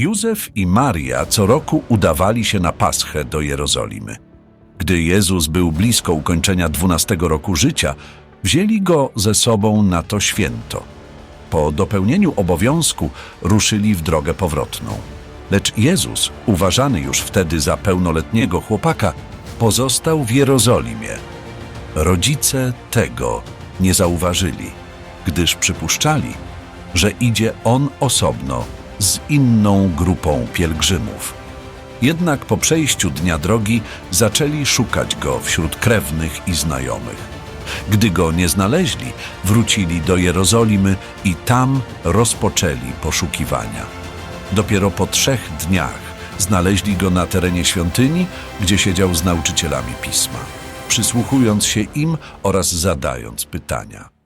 Józef i Maria co roku udawali się na Paschę do Jerozolimy. Gdy Jezus był blisko ukończenia 12 roku życia, wzięli go ze sobą na to święto. Po dopełnieniu obowiązku ruszyli w drogę powrotną. Lecz Jezus, uważany już wtedy za pełnoletniego chłopaka, pozostał w Jerozolimie. Rodzice tego nie zauważyli, gdyż przypuszczali, że idzie on osobno z inną grupą pielgrzymów. Jednak po przejściu dnia drogi zaczęli szukać go wśród krewnych i znajomych. Gdy go nie znaleźli, wrócili do Jerozolimy i tam rozpoczęli poszukiwania. Dopiero po trzech dniach znaleźli go na terenie świątyni, gdzie siedział z nauczycielami pisma, przysłuchując się im oraz zadając pytania.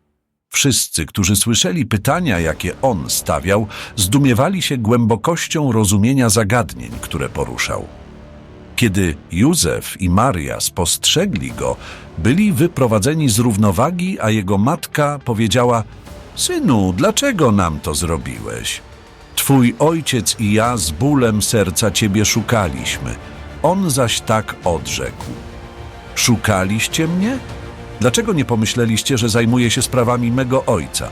Wszyscy, którzy słyszeli pytania, jakie on stawiał, zdumiewali się głębokością rozumienia zagadnień, które poruszał. Kiedy Józef i Maria spostrzegli go, byli wyprowadzeni z równowagi, a jego matka powiedziała: Synu, dlaczego nam to zrobiłeś? Twój ojciec i ja z bólem serca ciebie szukaliśmy. On zaś tak odrzekł: Szukaliście mnie? Dlaczego nie pomyśleliście, że zajmuję się sprawami mego ojca?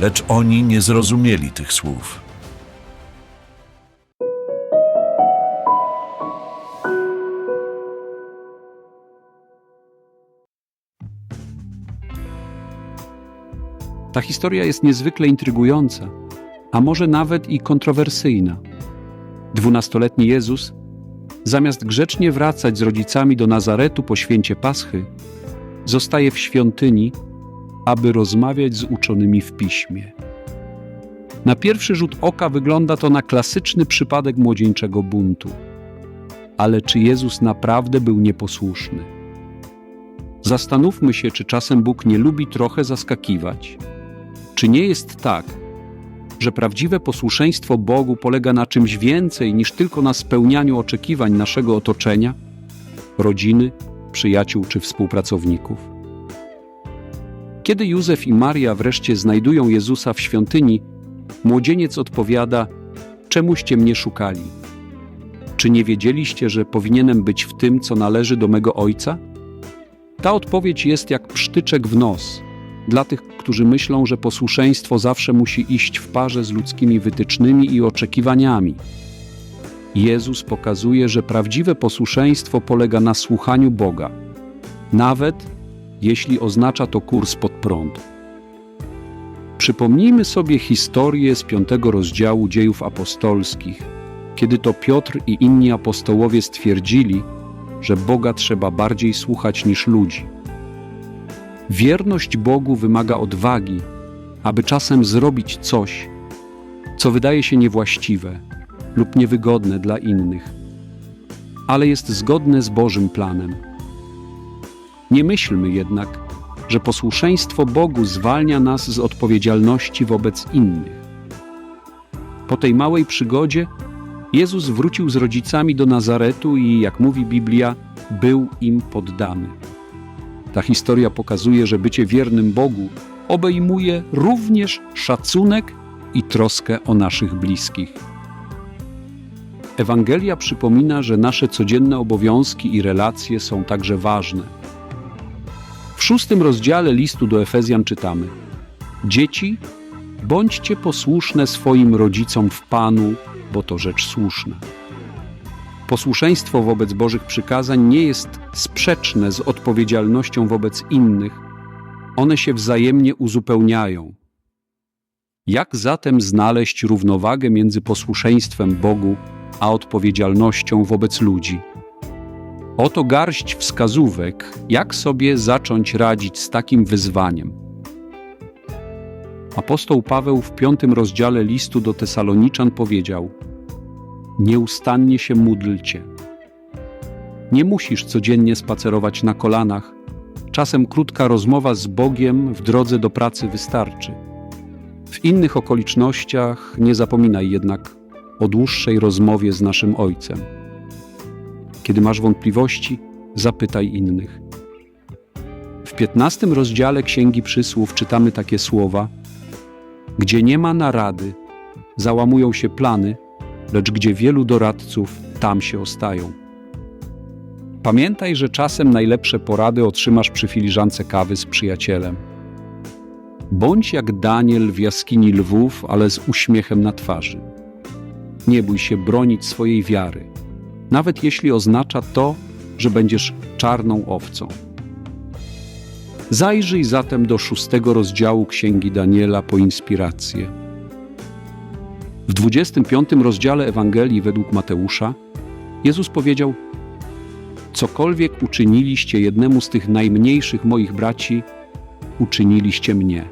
Lecz oni nie zrozumieli tych słów. Ta historia jest niezwykle intrygująca, a może nawet i kontrowersyjna. Dwunastoletni Jezus, zamiast grzecznie wracać z rodzicami do Nazaretu po święcie Paschy, zostaje w świątyni, aby rozmawiać z uczonymi w piśmie. Na pierwszy rzut oka wygląda to na klasyczny przypadek młodzieńczego buntu. Ale czy Jezus naprawdę był nieposłuszny? Zastanówmy się, czy czasem Bóg nie lubi trochę zaskakiwać. Czy nie jest tak, że prawdziwe posłuszeństwo Bogu polega na czymś więcej niż tylko na spełnianiu oczekiwań naszego otoczenia, rodziny, przyjaciół czy współpracowników? Kiedy Józef i Maria wreszcie znajdują Jezusa w świątyni, młodzieniec odpowiada: Czemuście mnie szukali? Czy nie wiedzieliście, że powinienem być w tym, co należy do mego ojca? Ta odpowiedź jest jak psztyczek w nos dla tych, którzy myślą, że posłuszeństwo zawsze musi iść w parze z ludzkimi wytycznymi i oczekiwaniami. Jezus pokazuje, że prawdziwe posłuszeństwo polega na słuchaniu Boga, nawet jeśli oznacza to kurs pod prąd. Przypomnijmy sobie historię z piątego rozdziału dziejów apostolskich, kiedy to Piotr i inni apostołowie stwierdzili, że Boga trzeba bardziej słuchać niż ludzi. Wierność Bogu wymaga odwagi, aby czasem zrobić coś, co wydaje się niewłaściwe lub niewygodne dla innych, ale jest zgodne z Bożym planem. Nie myślmy jednak, że posłuszeństwo Bogu zwalnia nas z odpowiedzialności wobec innych. Po tej małej przygodzie Jezus wrócił z rodzicami do Nazaretu i, jak mówi Biblia, był im poddany. Ta historia pokazuje, że bycie wiernym Bogu obejmuje również szacunek i troskę o naszych bliskich. Ewangelia przypomina, że nasze codzienne obowiązki i relacje są także ważne. W szóstym rozdziale listu do Efezjan czytamy: Dzieci, bądźcie posłuszne swoim rodzicom w Panu, bo to rzecz słuszna. Posłuszeństwo wobec Bożych przykazań nie jest sprzeczne z odpowiedzialnością wobec innych, one się wzajemnie uzupełniają. Jak zatem znaleźć równowagę między posłuszeństwem Bogu a odpowiedzialnością wobec ludzi? Oto garść wskazówek, jak sobie zacząć radzić z takim wyzwaniem. Apostoł Paweł w piątym rozdziale listu do Tesaloniczan powiedział: Nieustannie się módlcie. Nie musisz codziennie spacerować na kolanach. Czasem krótka rozmowa z Bogiem w drodze do pracy wystarczy. W innych okolicznościach nie zapominaj jednak o dłuższej rozmowie z naszym Ojcem. Kiedy masz wątpliwości, zapytaj innych. W piętnastym rozdziale Księgi Przysłów czytamy takie słowa: Gdzie nie ma narady, załamują się plany, lecz gdzie wielu doradców, tam się ostają. Pamiętaj, że czasem najlepsze porady otrzymasz przy filiżance kawy z przyjacielem. Bądź jak Daniel w jaskini lwów, ale z uśmiechem na twarzy. Nie bój się bronić swojej wiary, nawet jeśli oznacza to, że będziesz czarną owcą. Zajrzyj zatem do szóstego rozdziału Księgi Daniela po inspirację. W 25 rozdziale Ewangelii według Mateusza Jezus powiedział: Cokolwiek uczyniliście jednemu z tych najmniejszych moich braci, uczyniliście mnie.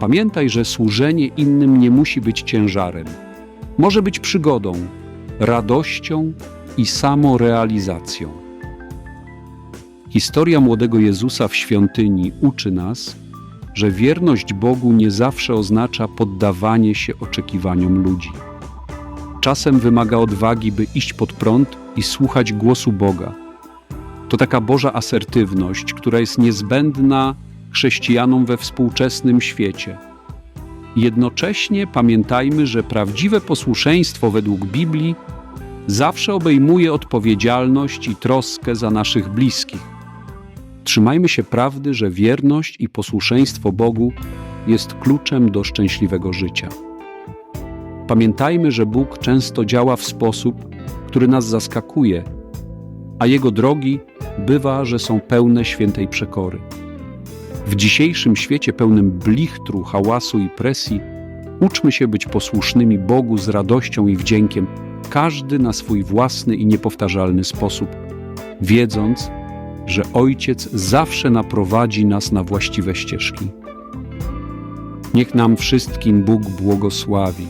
Pamiętaj, że służenie innym nie musi być ciężarem. Może być przygodą, radością i samorealizacją. Historia młodego Jezusa w świątyni uczy nas, że wierność Bogu nie zawsze oznacza poddawanie się oczekiwaniom ludzi. Czasem wymaga odwagi, by iść pod prąd i słuchać głosu Boga. To taka Boża asertywność, która jest niezbędna chrześcijanom we współczesnym świecie. Jednocześnie pamiętajmy, że prawdziwe posłuszeństwo według Biblii zawsze obejmuje odpowiedzialność i troskę za naszych bliskich. Trzymajmy się prawdy, że wierność i posłuszeństwo Bogu jest kluczem do szczęśliwego życia. Pamiętajmy, że Bóg często działa w sposób, który nas zaskakuje, a Jego drogi bywa, że są pełne świętej przekory. W dzisiejszym świecie pełnym blichtru, hałasu i presji uczmy się być posłusznymi Bogu z radością i wdziękiem, każdy na swój własny i niepowtarzalny sposób, wiedząc, że Ojciec zawsze naprowadzi nas na właściwe ścieżki. Niech nam wszystkim Bóg błogosławi